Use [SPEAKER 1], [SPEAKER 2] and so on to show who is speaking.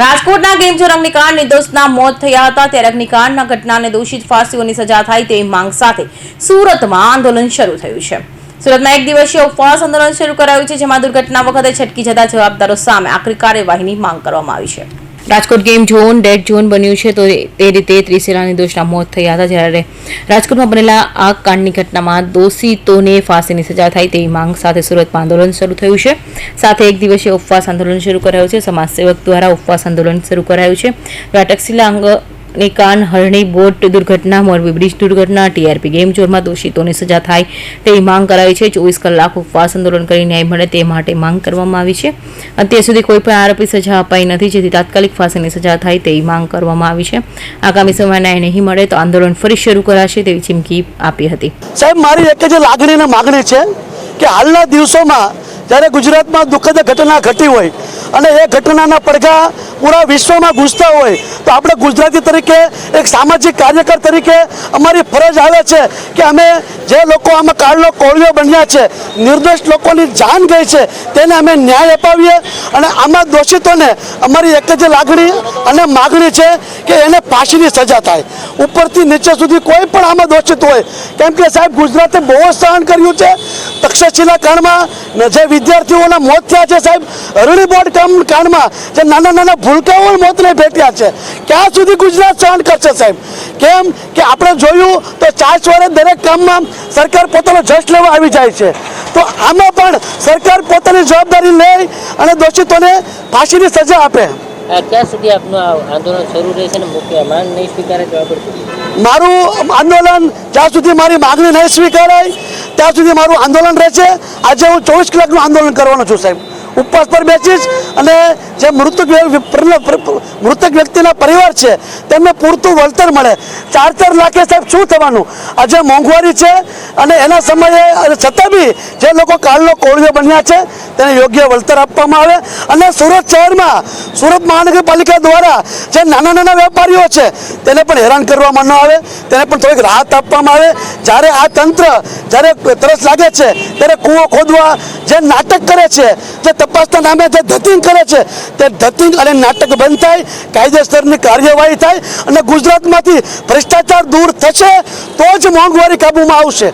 [SPEAKER 1] રાજકોટના ગેમઝોન અગ્નિકાંડ નિર્દોષના મોત થયા હતા. ત્યારે અગ્નિકાંડના ઘટનાને દોષિત ફાંસીઓની સજા થાય તેવી માંગ સાથે સુરતમાં આંદોલન શરૂ થયું છે. સુરતમાં એક દિવસીય ઉપવાસ આંદોલન શરૂ કરાયું છે, જેમાં દુર્ઘટના વખતે છટકી જતા જવાબદારો સામે આકરી કાર્યવાહીની માંગ કરવામાં આવી છે. Rajkot game zone, dead zone બન્યું છે, તો તે રીતે ત્રિશેલા નિર્દોષના મોત થયા હતા જ્યારે રાજકોટમાં બનેલા આ કાંડની ઘટનામાં દોષિતોને ફાંસીની સજા થાય તેવી માંગ સાથે સુરતમાં આંદોલન શરૂ થયું છે. સાથે એક દિવસીય ઉપવાસ આંદોલન શરૂ કરાયું છે. સમાજસેવક દ્વારા ઉપવાસ આંદોલન શરૂ કરાયું છે. ટક્સીલા અંગની કાન હરણી, બોટ દુર્ઘટના, મોરબી બ્રિજ દુર્ઘટના, ટીઆરપી ગેમ ચોરમાં દોષિતોને સજા થાય તેવી માંગ કરાવી છે. ચોવીસ કલાક ઉપવાસ આંદોલન કરી ન્યાય મળે તે માટે માંગ કરવામાં આવી છે. અત્યાર સુધી કોઈ પણ આરોપી સજા અપાઈ નથી, જેથી તાત્કાલિક ફાંસીની સજા થાય તેવી માંગ કરવામાં આવી છે. આગામી સમયમાં ન્યાય નહીં મળે તો આંદોલન ફરી શરૂ કરાશે તેવી ચીમકી આપી હતી.
[SPEAKER 2] સાહેબ, મારી એક જ લાગણી અને માગણી છે કે હાલના દિવસોમાં જ્યારે ગુજરાતમાં દુઃખદ ઘટના ઘટી હોય અને એ ઘટનાના પડઘા પૂરા વિશ્વમાં ઘૂસતા હોય, તો આપણે ગુજરાતી તરીકે એક સામાજિક કાર્યકર તરીકે અમારી ફરજ આવે છે કે અમે જે લોકો આમાં કાળનો કોળિયો બન્યા છે, નિર્દોષ લોકોની જાન ગઈ છે, તેને અમે ન્યાય અપાવીએ અને આમાં દોષિતોને અમારી એક જ લાગણી અને માગણી છે કે એને ફાંસીની સજા થાય. ઉપરથી નીચે સુધી કોઈ પણ આમાં દોષિત હોય, કેમ કે સાહેબ ગુજરાતે બહુ સહન કર્યું છે તક્ષશિલા કાંડમાં જે વિદ્યાર્થીઓના મોત થયા છે સાહેબ અરણી બોર્ડ કામ કાંડમાં જે નાના નાના ભૂલકાઓ મોતને ભેટ્યા છે. ક્યાં સુધી ગુજરાત સહન કરશે સાહેબ? કેમ કે આપણે જોયું તો ચાર ચોરે દરેક કામમાં સરકાર પોતાનો જસ્ટ લેવા આવી જાય છે. તો આમાં પણ સરકાર પોતાની જવાબદારી લે અને દોષિતોને ફાંસીની સજા આપે.
[SPEAKER 3] ક્યાં સુધી આપનું આંદોલન શરૂ રહેશે ને મુખ્ય માંગ નહીં સ્વીકારે
[SPEAKER 2] મારું આંદોલન જ્યાં સુધી મારી માગણી નહીં સ્વીકારાય ત્યાં સુધી મારું આંદોલન રહેશે. આજે હું ચોવીસ કલાકનું આંદોલન કરવાનો છું સાહેબ. ઉપવાસ પર બેસીશ અને જે મૃતક મૃતક વ્યક્તિના પરિવાર છે, તેમને પૂરતું વળતર મળે. ચાર ચાર લાખે સાહેબ શું થવાનું? આજે મોંઘવારી છે અને એના સમયે છતાં બી જે લોકો કાળનો કોળિયો બન્યા છે, તેને યોગ્ય વળતર આપવામાં આવે. અને સુરત શહેરમાં, સુરત મહાનગરપાલિકા દ્વારા જે નાના નાના વેપારીઓ છે, તેને પણ હેરાન કરવામાં ન આવે. તેને પણ થોડીક રાહત આપવામાં આવે. જ્યારે આ તંત્ર જ્યારે તરસ લાગે છે, ત્યારે કૂવો ખોદવા જે નાટક કરે છે, જે તપાસના નામે જે ધતિંગ કરે છે, તે ધતિંગ અને નાટક બંધ થાય, કાયદેસરની કાર્યવાહી થાય અને ગુજરાતમાંથી ભ્રષ્ટાચાર દૂર થશે, તો જ મોંઘવારી કાબૂમાં આવશે.